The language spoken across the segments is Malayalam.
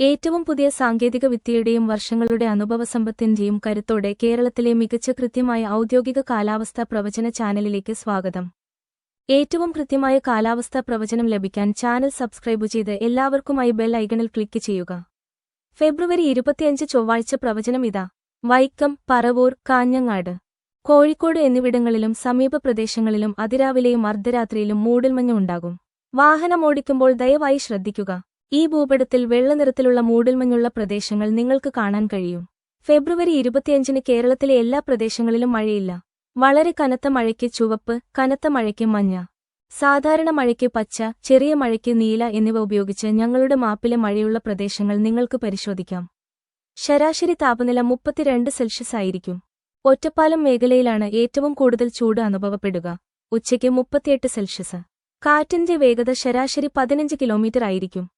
ഏറ്റവും പുതിയ സാങ്കേതിക വിദ്യയുടെയും വർഷങ്ങളുടെ അനുഭവസമ്പത്തിന്റെയും കരുത്തോടെ കേരളത്തിലെ മികച്ച കൃത്യമായ ഔദ്യോഗിക കാലാവസ്ഥാ പ്രവചന ചാനലിലേക്ക് സ്വാഗതം. ഏറ്റവും കൃത്യമായ കാലാവസ്ഥാ പ്രവചനം ലഭിക്കാൻ ചാനൽ സബ്സ്ക്രൈബ് ചെയ്ത് എല്ലാവർക്കുമായി ബെൽ ഐക്കണിൽ ക്ലിക്ക് ചെയ്യുക. ഫെബ്രുവരി ഇരുപത്തിയഞ്ച് ചൊവ്വാഴ്ച പ്രവചനം ഇതാ. വൈക്കം പറവൂർ കാഞ്ഞങ്ങാട് കോഴിക്കോട് എന്നിവിടങ്ങളിലും സമീപ പ്രദേശങ്ങളിലും അതിരാവിലെയും അർദ്ധരാത്രിയിലും മൂടൽമഞ്ഞുണ്ടാകും വാഹനമോടിക്കുമ്പോൾ ദയവായി ശ്രദ്ധിക്കുക. ഈ ഭൂപടത്തിൽ വെള്ളനിറത്തിലുള്ള മൂടൽമഞ്ഞുള്ള പ്രദേശങ്ങൾ നിങ്ങൾക്ക് കാണാൻ കഴിയും. ഫെബ്രുവരി ഇരുപത്തിയഞ്ചിന് കേരളത്തിലെ എല്ലാ പ്രദേശങ്ങളിലും മഴയില്ല. വളരെ കനത്ത മഴയ്ക്ക് ചുവപ്പ് കനത്ത മഴയ്ക്ക് മഞ്ഞ സാധാരണ മഴയ്ക്ക് പച്ച ചെറിയ മഴയ്ക്ക് നീല എന്നിവ ഉപയോഗിച്ച് ഞങ്ങളുടെ മാപ്പിലെ മഴയുള്ള പ്രദേശങ്ങൾ നിങ്ങൾക്ക് പരിശോധിക്കാം. ശരാശരി താപനില മുപ്പത്തിരണ്ട് സെൽഷ്യസ് ആയിരിക്കും. ഒറ്റപ്പാലം മേഖലയിലാണ് ഏറ്റവും കൂടുതൽ ചൂട് അനുഭവപ്പെടുക. ഉച്ചയ്ക്ക് മുപ്പത്തിയെട്ട് സെൽഷ്യസ്. കാറ്റിന്റെ വേഗത ശരാശരി പതിനഞ്ച് കിലോമീറ്റർ ആയിരിക്കും.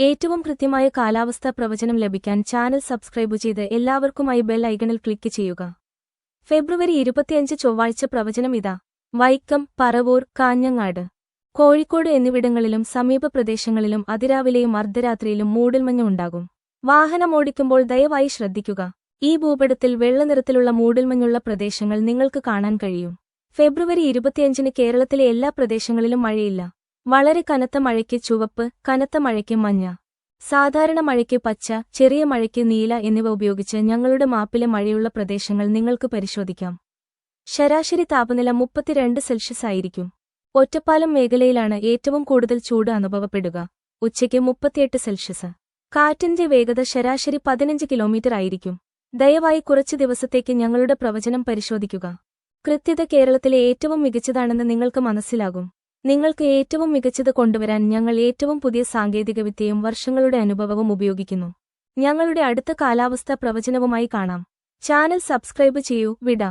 ഏറ്റവും കൃത്യമായ കാലാവസ്ഥാ പ്രവചനം ലഭിക്കാൻ ചാനൽ സബ്സ്ക്രൈബ് ചെയ്ത് എല്ലാവർക്കുമായി ബെൽ ഐക്കണിൽ ക്ലിക്ക് ചെയ്യുക. ഫെബ്രുവരി ഇരുപത്തിയഞ്ച് ചൊവ്വാഴ്ച പ്രവചനം ഇതാ. വൈക്കം പറവൂർ കാഞ്ഞങ്ങാട്. കോഴിക്കോട് എന്നിവിടങ്ങളിലും സമീപ പ്രദേശങ്ങളിലും അതിരാവിലെയും അർദ്ധരാത്രിയിലും മൂടൽമഞ്ഞ് ഉണ്ടാകും. വാഹനമോടിക്കുമ്പോൾ ദയവായി ശ്രദ്ധിക്കുക. ഈ ഭൂപടത്തിൽ വെള്ളനിറത്തിലുള്ള മൂടൽമഞ്ഞുള്ള പ്രദേശങ്ങൾ നിങ്ങൾക്ക് കാണാൻ കഴിയും. ഫെബ്രുവരി ഇരുപത്തിയഞ്ചിന് കേരളത്തിലെ എല്ലാ പ്രദേശങ്ങളിലും മഴയില്ല. വളരെ കനത്ത മഴയ്ക്ക് ചുവപ്പ് കനത്ത മഴയ്ക്ക് മഞ്ഞ സാധാരണ മഴയ്ക്ക് പച്ച ചെറിയ മഴയ്ക്ക് നീല എന്നിവ ഉപയോഗിച്ച് ഞങ്ങളുടെ മാപ്പിലെ മഴയുള്ള പ്രദേശങ്ങൾ നിങ്ങൾക്ക് പരിശോധിക്കാം. ശരാശരി താപനില മുപ്പത്തിരണ്ട് സെൽഷ്യസ് ആയിരിക്കും. ഒറ്റപ്പാലം മേഖലയിലാണ് ഏറ്റവും കൂടുതൽ ചൂട് അനുഭവപ്പെടുക. ഉച്ചയ്ക്ക് മുപ്പത്തിയെട്ട് സെൽഷ്യസ്. കാറ്റിന്റെ വേഗത ശരാശരി പതിനഞ്ച് കിലോമീറ്റർ ആയിരിക്കും. ദയവായി കുറച്ചു ദിവസത്തേക്ക് ഞങ്ങളുടെ പ്രവചനം പരിശോധിക്കുക. കൃത്യത കേരളത്തിലെ ഏറ്റവും മികച്ചതാണെന്ന് നിങ്ങൾക്ക് മനസ്സിലാകും. നിങ്ങൾക്ക് ഏറ്റവും മികച്ചത് കൊണ്ടുവരാൻ ഞങ്ങൾ ഏറ്റവും പുതിയ സാങ്കേതികവിദ്യയും വർഷങ്ങളുടെ അനുഭവവും ഉപയോഗിക്കുന്നു. ഞങ്ങളുടെ അടുത്ത കാലാവസ്ഥാ പ്രവചനവുമായി കാണാം. ചാനൽ സബ്സ്ക്രൈബ് ചെയ്യൂ. വിട.